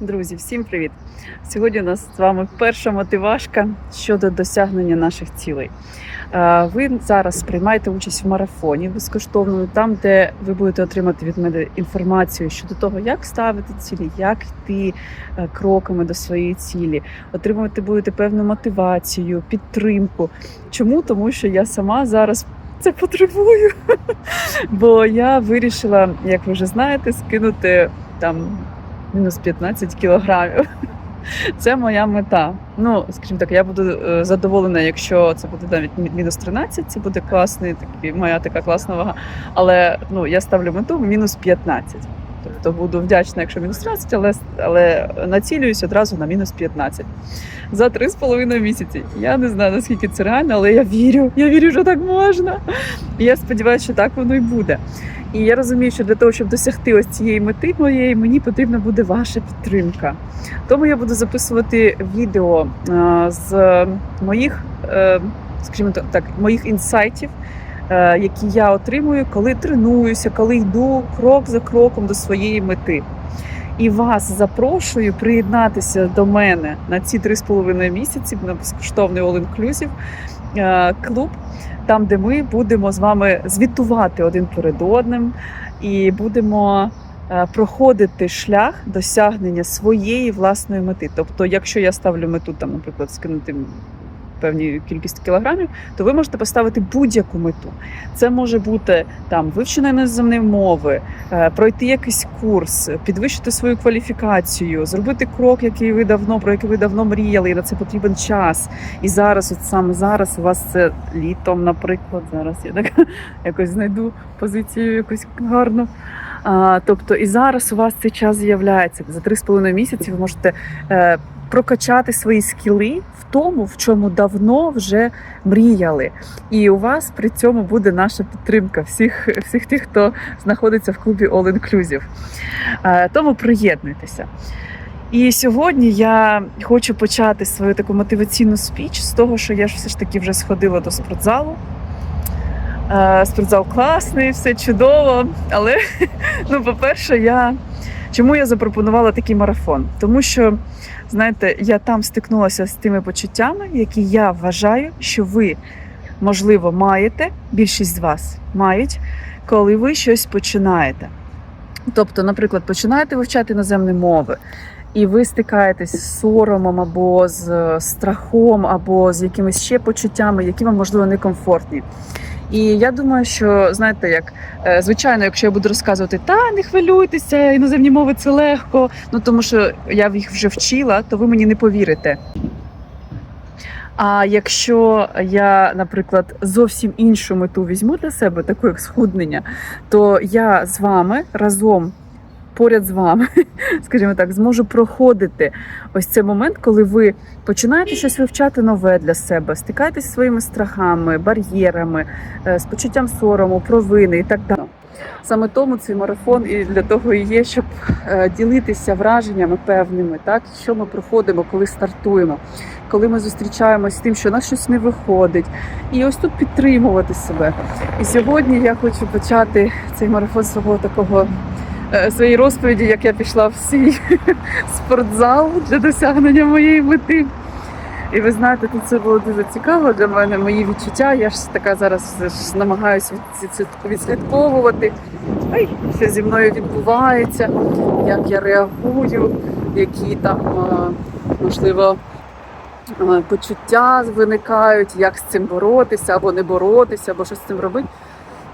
Друзі, всім привіт! Сьогодні у нас з вами перша мотивашка щодо досягнення наших цілей. Е, Ви зараз приймаєте участь в марафоні безкоштовному, там, де ви будете отримати від мене інформацію щодо того, як ставити цілі, як йти е, кроками до своєї цілі, отримувати будете певну мотивацію, підтримку. Чому? Тому що я сама зараз. Це потребую, бо я вирішила, як ви вже знаєте, скинути там мінус 15 кілограмів. Це моя мета. Ну, скажімо так, я буду е, задоволена, якщо це буде навіть мінус 13, це буде класний, такий, моя така класна вага. Але ну, я ставлю мету мінус 15. Тобто буду вдячна, якщо мінус 13, але, але націлююсь одразу на мінус 15. За 3,5 місяці. Я не знаю, наскільки це реально, але я вірю. Я вірю, що так можна. І я сподіваюся, що так воно і буде. І я розумію, що для того, щоб досягти ось цієї мети моєї, мені потрібна буде ваша підтримка. Тому я буду записувати відео е, з моїх, е, скажімо так- моїх інсайтів, які я отримую, коли тренуюся, коли йду крок за кроком до своєї мети. І вас запрошую приєднатися до мене на ці 3,5 місяці на безкоштовний all-inclusive е, клуб, там, де ми будемо з вами звітувати один перед одним і будемо е, проходити шлях досягнення своєї власної мети. Тобто, якщо я ставлю мету, там, наприклад, скинути певні кількість кілограмів, то ви можете поставити будь-яку мету. Це може бути там вивчення іноземної мови, е, пройти якийсь курс, підвищити свою кваліфікацію, зробити крок, який ви давно про який ви давно мріяли, і на це потрібен час. І зараз, от саме зараз, у вас це літом, наприклад, зараз я так якось знайду позицію якусь гарну. А, тобто, і зараз у вас цей час з'являється за 3,5 місяці. Ви можете е, прокачати свої скіли в тому, в чому давно вже мріяли. І у вас при цьому буде наша підтримка всіх, всіх тих, хто знаходиться в клубі All Inclusive. Е, тому приєднуйтеся. І сьогодні я хочу почати свою таку мотиваційну спіч з того, що я ж все ж таки вже сходила до спортзалу. Е, Спортзал класний, все чудово. Але, ну, по-перше, я чому я запропонувала такий марафон? Тому що, знаєте, я там стикнулася з тими почуттями, які я вважаю, що ви, можливо, маєте, більшість з вас мають, коли ви щось починаєте. Тобто, наприклад, починаєте вивчати іноземні мови, і ви стикаєтесь з соромом або з е, страхом, або з якимись ще почуттями, які вам можливо некомфортні. І я думаю, що знаєте, як е, звичайно, якщо я буду розказувати, та не хвилюйтеся, іноземні мови це легко. Ну тому що я їх вже вчила, то ви мені не повірите. А якщо я, наприклад, зовсім іншу мету візьму для себе, таку як схуднення, то я з вами разом. Поряд з вами, скажімо так, зможу проходити ось цей момент, коли ви починаєте щось вивчати нове для себе, стикаєтесь зі своїми страхами, бар'єрами, е, з почуттям сорому, провини і так далі. Саме тому цей марафон і для того і є, щоб е, ділитися враженнями певними, так що ми проходимо, коли стартуємо, коли ми зустрічаємось з тим, що у нас щось не виходить, і ось тут підтримувати себе. І сьогодні я хочу почати цей марафон свого такого е, своєї розповіді, як я пішла в свій спортзал для досягнення моєї мети. І ви знаєте, тут це було дуже цікаво для мене. Мої відчуття. Я ж така зараз намагаюся відслідковувати, Ай, що зі мною відбувається, як я реагую, які там е, можливо е, почуття виникають, як з цим боротися або не боротися, або що з цим робити.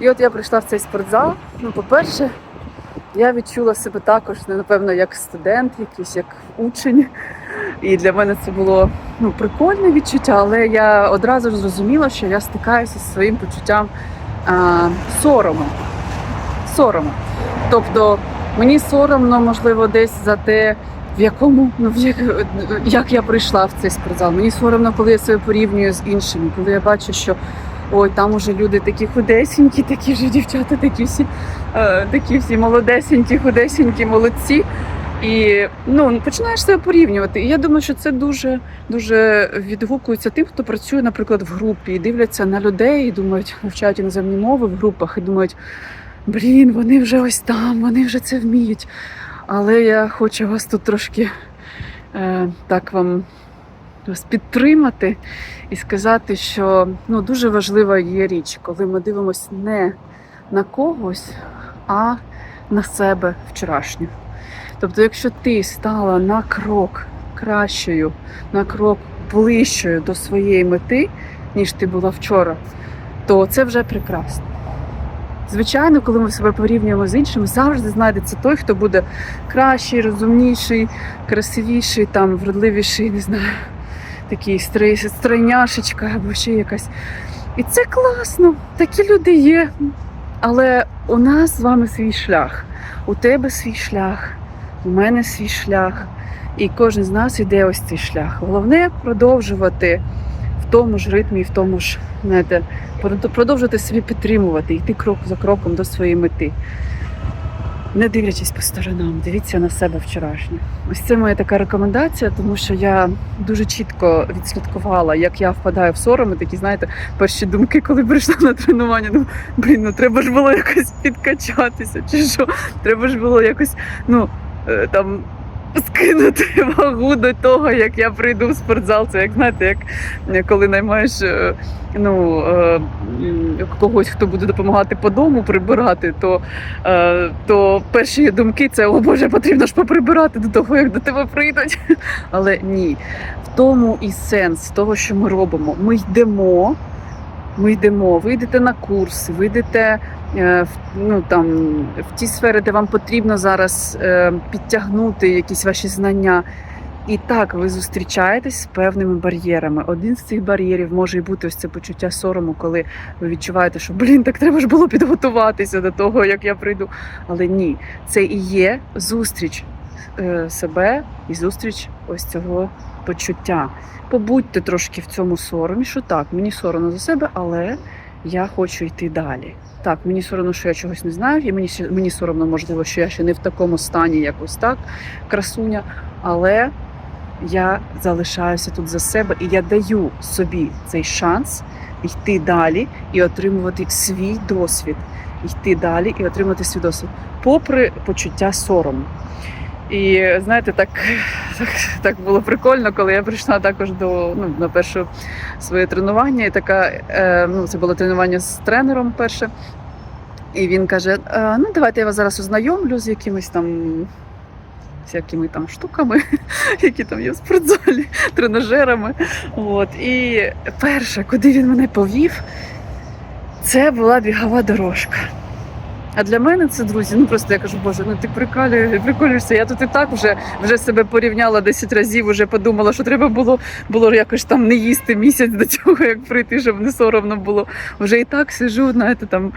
І от я прийшла в цей спортзал. Ну, по-перше, я відчула себе також, ну, напевно, як студент, якийсь як учень. І для мене це було ну, прикольне відчуття, але я одразу зрозуміла, що я стикаюся зі своїм почуттям а, сорому. Сорому. Тобто мені соромно, можливо, десь за те, в якому, ну в як, як я прийшла в цей спортзал. Мені соромно, коли я себе порівнюю з іншими, коли я бачу, що ой, там уже люди такі худесенькі, такі ж дівчата, такі всі, е, такі всі молодесенькі, худесенькі, молодці. І ну починаєш себе порівнювати. І я думаю, що це дуже дуже відгукується тим, хто працює, наприклад, в групі і дивляться на людей, і думають, вивчають іноземні мови в групах і думають, блін, вони вже ось там, вони вже це вміють. Але я хочу вас тут трошки е, так вам вас підтримати і сказати, що ну, дуже важлива є річ, коли ми дивимося не на когось, а на себе вчорашню. Тобто, якщо ти стала на крок кращою, на крок ближчою до своєї мети, ніж ти була вчора, то це вже прекрасно. Звичайно, коли ми себе порівнюємо з іншими, завжди знайдеться той, хто буде кращий, розумніший, красивіший, там, вродливіший, не знаю, такий строй, стройняшечка або ще якась. І це класно, такі люди є. Але у нас з вами свій шлях. У тебе свій шлях, у мене свій шлях. І кожен з нас йде ось цей шлях. Головне продовжувати в тому ж ритмі, в тому ж, знаєте, продовжувати собі підтримувати, йти крок за кроком до своєї мети. Не дивлячись по сторонам, дивіться на себе вчорашнє. Ось це моя така рекомендація, тому що я дуже чітко відслідкувала, як я впадаю в сором, і такі, знаєте, перші думки, коли прийшла на тренування. Ну, блін, ну треба ж було якось підкачатися, чи що? Треба ж було якось, ну е, там. Скинути вагу до того, як я прийду в спортзал. Це як знаєте, як коли наймаєш е, ну, е, когось, хто буде допомагати по дому прибирати, то, е, то перші думки це о Боже, потрібно ж поприбирати до того, як до тебе прийдуть. Але ні, в тому і сенс того, що ми робимо. Ми йдемо. Ми йдемо, ви йдете на курси, ви йдете ну, там, в ті сфери, де вам потрібно зараз е, підтягнути якісь ваші знання. І так ви зустрічаєтесь з певними бар'єрами. Один з цих бар'єрів може бути ось це почуття сорому, коли ви відчуваєте, що блін, так треба ж було підготуватися до того, як я прийду. Але ні, це і є зустріч е, себе і зустріч ось цього почуття. Побудьте трошки в цьому соромі, що так, мені соромно за себе, але я хочу йти далі. Так, мені соромно, що я чогось не знаю, і мені мені соромно, можливо, що я ще не в такому стані, як ось так, красуня. Але я залишаюся тут за себе і я даю собі цей шанс йти далі і отримувати свій досвід. Йти далі і отримати свій досвід, попри почуття сорому. І знаєте, так, так, так було прикольно, коли я прийшла також до ну, на перше своє тренування. І така, е, ну, це було тренування з тренером перше. І він каже: е, ну давайте я вас зараз ознайомлю з якимись там всякими там штуками, які там є в спортзалі, тренажерами. От. І перше, куди він мене повів, це була бігова дорожка. А для мене це друзі. Ну просто я кажу, боже, ну ти приколюєш, приколюєшся. Я тут і так вже, вже себе порівняла 10 разів, вже подумала, що треба було, було якось там не їсти місяць до цього, як прийти, щоб не соромно було. Вже і так сижу, знаєте, там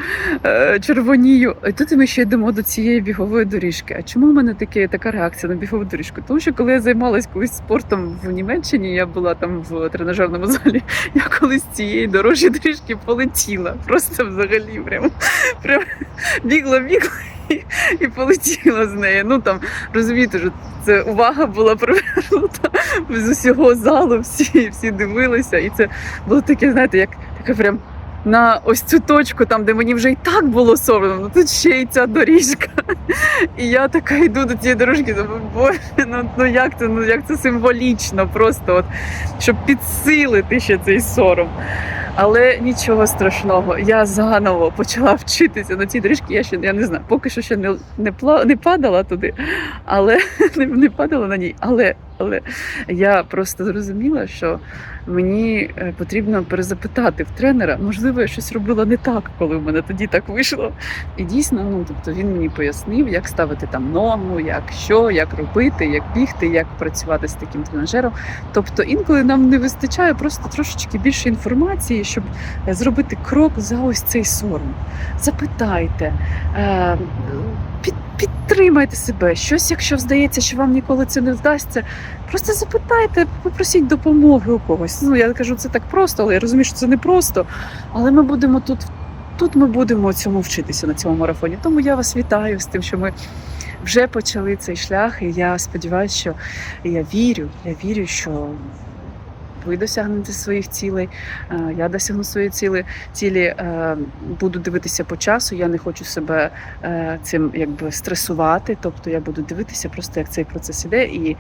е, червонію. І тут ми ще йдемо до цієї бігової доріжки. А чому в мене таке, така реакція на бігову доріжку? Тому що коли я займалась колись спортом в Німеччині, я була там в тренажерному залі, я колись цієї дорожньої доріжки полетіла. Просто взагалі прям, прям бігла, бігла і, і полетіла з неї. Ну там розумієте, що це увага була привернута з усього залу, всі, всі дивилися, і це було таке, знаєте, як таке прям. На ось цю точку, там, де мені вже і так було соромно, ну тут ще й ця доріжка. І я така йду до цієї дорожки, думаю, боже, ну, ну як це, ну як це символічно, просто от, щоб підсилити ще цей сором. Але нічого страшного. Я заново почала вчитися на цій доріжці. Я ще я не знаю, поки що ще не, не, не падала туди, але не, не падала на ній. Але, але я просто зрозуміла, що мені е, потрібно перезапитати в тренера, можливо, я щось робила не так, коли в мене тоді так вийшло. І дійсно, ну тобто він мені пояснив, як ставити там ногу, як що, як робити, як бігти, як працювати з таким тренажером. Тобто інколи нам не вистачає просто трошечки більше інформації, щоб е, зробити крок за ось цей сором. Запитайте, е, під, підтримайте себе. Щось, якщо здається, що вам ніколи це не вдасться, просто запитайте, попросіть допомоги у когось. Ну я кажу, це так просто, але я розумію, що це не просто. Але ми будемо тут. Тут ми будемо цьому вчитися на цьому марафоні. Тому я вас вітаю з тим, що ми вже почали цей шлях, і я сподіваюся, що я вірю, я вірю, що ви досягнете своїх цілей, е, я досягну свої цілі. цілі е, буду дивитися по часу. Я не хочу себе е, цим якби стресувати. Тобто я буду дивитися просто, як цей процес іде, і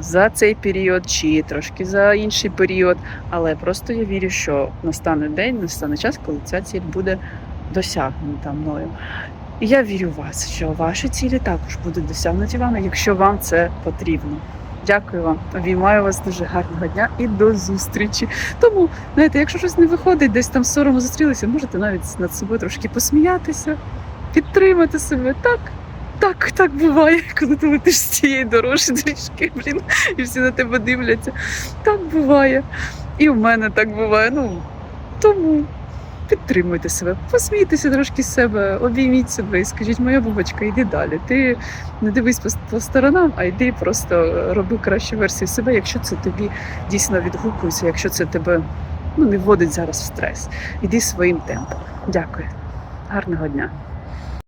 за цей період, чи трошки за інший період. Але просто я вірю, що настане день, настане час, коли ця ціль буде досягнута мною. І я вірю в вас, що ваші цілі також будуть досягнуті вами, якщо вам це потрібно. Дякую вам, обіймаю вас дуже гарного дня і до зустрічі. Тому, знаєте, якщо щось не виходить, десь там сорому зустрілися, можете навіть над собою трошки посміятися, підтримати себе. Так, так, так буває, коли ти летиш з цієї дорожі трішки, блін, і всі на тебе дивляться. Так буває. І в мене так буває. Ну тому підтримуйте себе, посмійтеся трошки з себе, обійміть себе і скажіть, моя бубочка, йди далі. Ти не дивись по, по сторонам, а йди просто роби кращу версію себе, якщо це тобі дійсно відгукується, якщо це тебе ну, не вводить зараз в стрес. Іди своїм темпом. Дякую. Гарного дня.